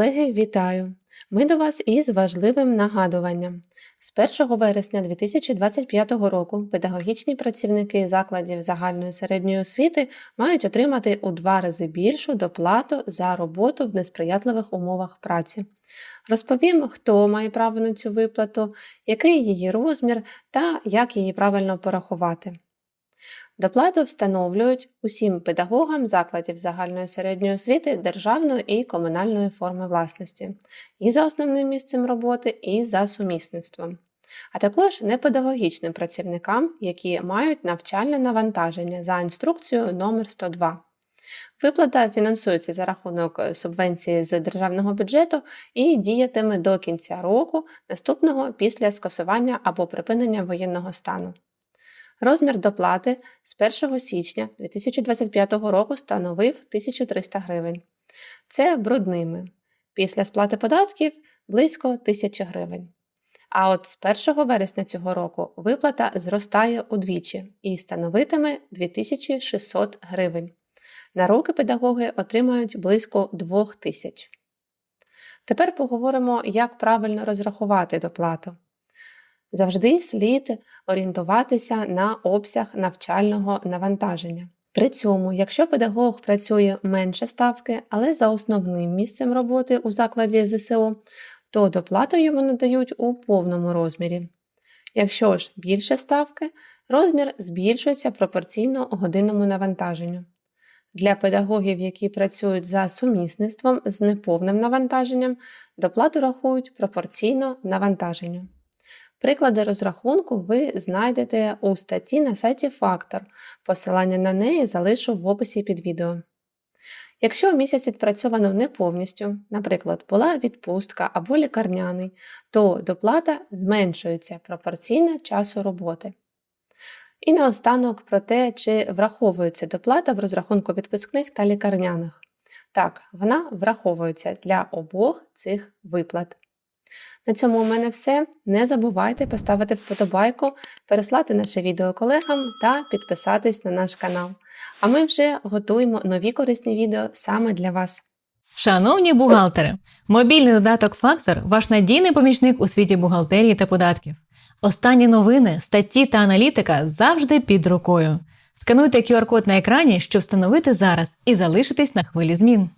Колеги, вітаю! Ми до вас із важливим нагадуванням. З 1 вересня 2025 року педагогічні працівники закладів загальної середньої освіти мають отримати у два рази більшу доплату за роботу в несприятливих умовах праці. Розповім, хто має право на цю виплату, який її розмір та як її правильно порахувати. Доплату встановлюють усім педагогам закладів загальної середньої освіти державної і комунальної форми власності, і за основним місцем роботи, і за сумісництвом, а також непедагогічним працівникам, які мають навчальне навантаження за інструкцією номер 102. Виплата фінансується за рахунок субвенції з державного бюджету і діятиме до кінця року, наступного після скасування або припинення воєнного стану. Розмір доплати з 1 січня 2025 року становив 1300 гривень. Це брудними. Після сплати податків близько 1000 гривень. А от з 1 вересня цього року виплата зростає удвічі і становитиме 2600 гривень. На роки педагоги отримають близько 2000. Тепер поговоримо, як правильно розрахувати доплату. Завжди слід орієнтуватися на обсяг навчального навантаження. При цьому, якщо педагог працює менше ставки, але за основним місцем роботи у закладі ЗСО, то доплату йому надають у повному розмірі. Якщо ж більше ставки, розмір збільшується пропорційно годинному навантаженню. Для педагогів, які працюють за сумісництвом з неповним навантаженням, доплату рахують пропорційно навантаженню. Приклади розрахунку ви знайдете у статті на сайті Фактор. Посилання на неї залишу в описі під відео. Якщо місяць відпрацьовано не повністю, наприклад, була відпустка або лікарняний, то доплата зменшується пропорційно часу роботи. І наостанок про те, чи враховується доплата в розрахунку відпускних та лікарняних. Так, вона враховується для обох цих виплат. На цьому у мене все. Не забувайте поставити вподобайку, переслати наше відео колегам та підписатись на наш канал. А ми вже готуємо нові корисні відео саме для вас. Шановні бухгалтери, мобільний додаток Фактор ваш надійний помічник у світі бухгалтерії та податків. Останні новини, статті та аналітика завжди під рукою. Скануйте QR-код на екрані, щоб встановити зараз і залишитись на хвилі змін.